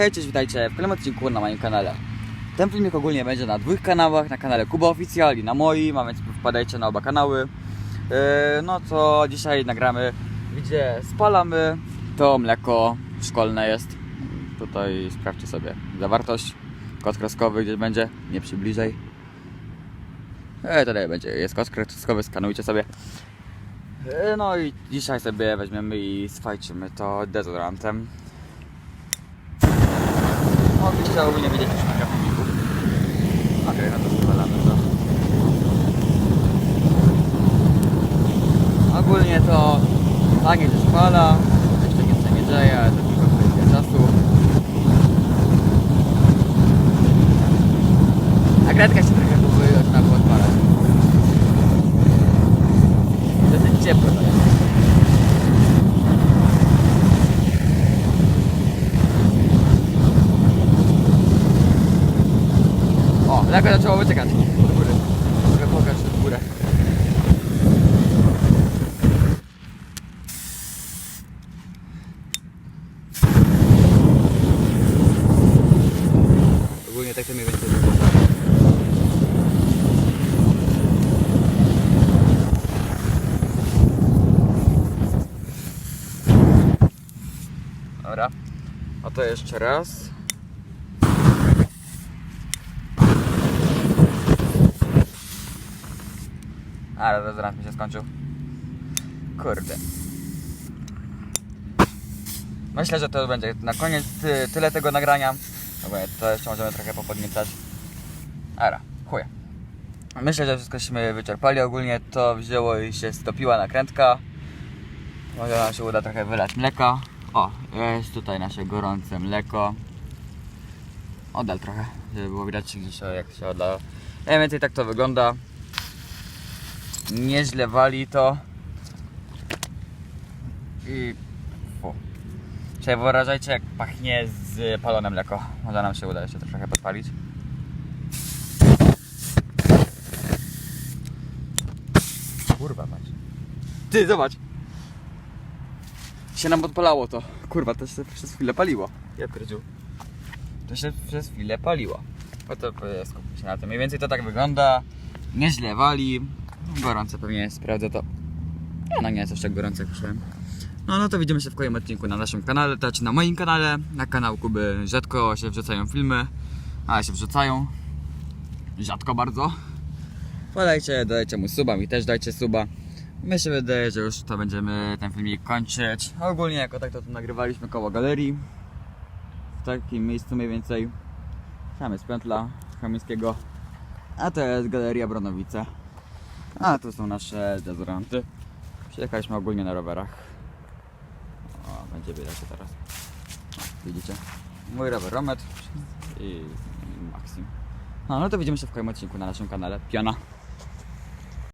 Hej, cześć, witajcie w kolejnym odcinku na moim kanale. Ten filmik ogólnie będzie na dwóch kanałach, na kanale Kuba Oficjal i na moim, a więc wpadajcie na oba kanały. Yy, no to dzisiaj nagramy, gdzie spalamy to mleko szkolne jest. Tutaj sprawdźcie sobie zawartość. Kod kreskowy gdzieś będzie, nie przybliżaj. E, tutaj będzie, jest kod kreskowy, skanujcie sobie. E, No i dzisiaj sobie weźmiemy i swajczymy to dezodorantem. Ogólnie już na. Okej, no to spalamy to. Ogólnie to się spala. Jeszcze nic nie dzieje, ale to tylko kwestia czasu. A gratka się trochę próbuje zaczyna podpalać. Dosyć ciepło to jest. Mleko zaczęło wyciekać do góry. Mogę pokaż w górę. Ogólnie tak to mniej więcej. Dobra. A to jeszcze raz. Ale dezodorant mi się skończył. Kurde. Myślę, że to będzie na koniec ty, tyle tego nagrania. Dobra, to jeszcze możemy trochę popodniecać. Ara, chuj. Myślę, że wszystkośmy wyczerpali. Ogólnie to wzięło i się stopiła nakrętka. Może nam się uda trochę wylać mleka. O, jest tutaj nasze gorące mleko. Oddal trochę, żeby było widać gdzieś jak się odla. Mniej więcej tak to wygląda nieźle wali to i fu. Czyli wyobrażajcie jak pachnie z palone mleko. Może nam się uda jeszcze to trochę podpalić. Kurwa mać. Ty, zobacz! Się nam podpalało to. Kurwa, to się przez chwilę paliło. Ja pierdziu. To się przez chwilę paliło. Oto e, skupmy się na tym. Mniej więcej to tak wygląda. Nieźle wali. Gorące pewnie sprawdzę to. No nie jest aż tak gorące jak myślałem. No, no to widzimy się w kolejnym odcinku na naszym kanale, to znaczy na moim kanale, na kanał Kuby. Rzadko się wrzucają filmy, ale się wrzucają. Rzadko bardzo. Podajcie, dajcie mu suba, mi też dajcie suba. My się wydaje, że już to będziemy ten filmik kończyć. Ogólnie jako tak to tu nagrywaliśmy koło galerii. W takim miejscu mniej więcej. Tam jest pętla Chamińskiego. A to jest Galeria Bronowice. A tu są nasze dezodoranty. Przyjechaliśmy ogólnie na rowerach. O, będzie widać to teraz. O, widzicie? Mój rower Romet i Maxim. No, no to widzimy się w kolejnym odcinku na naszym kanale. Piona.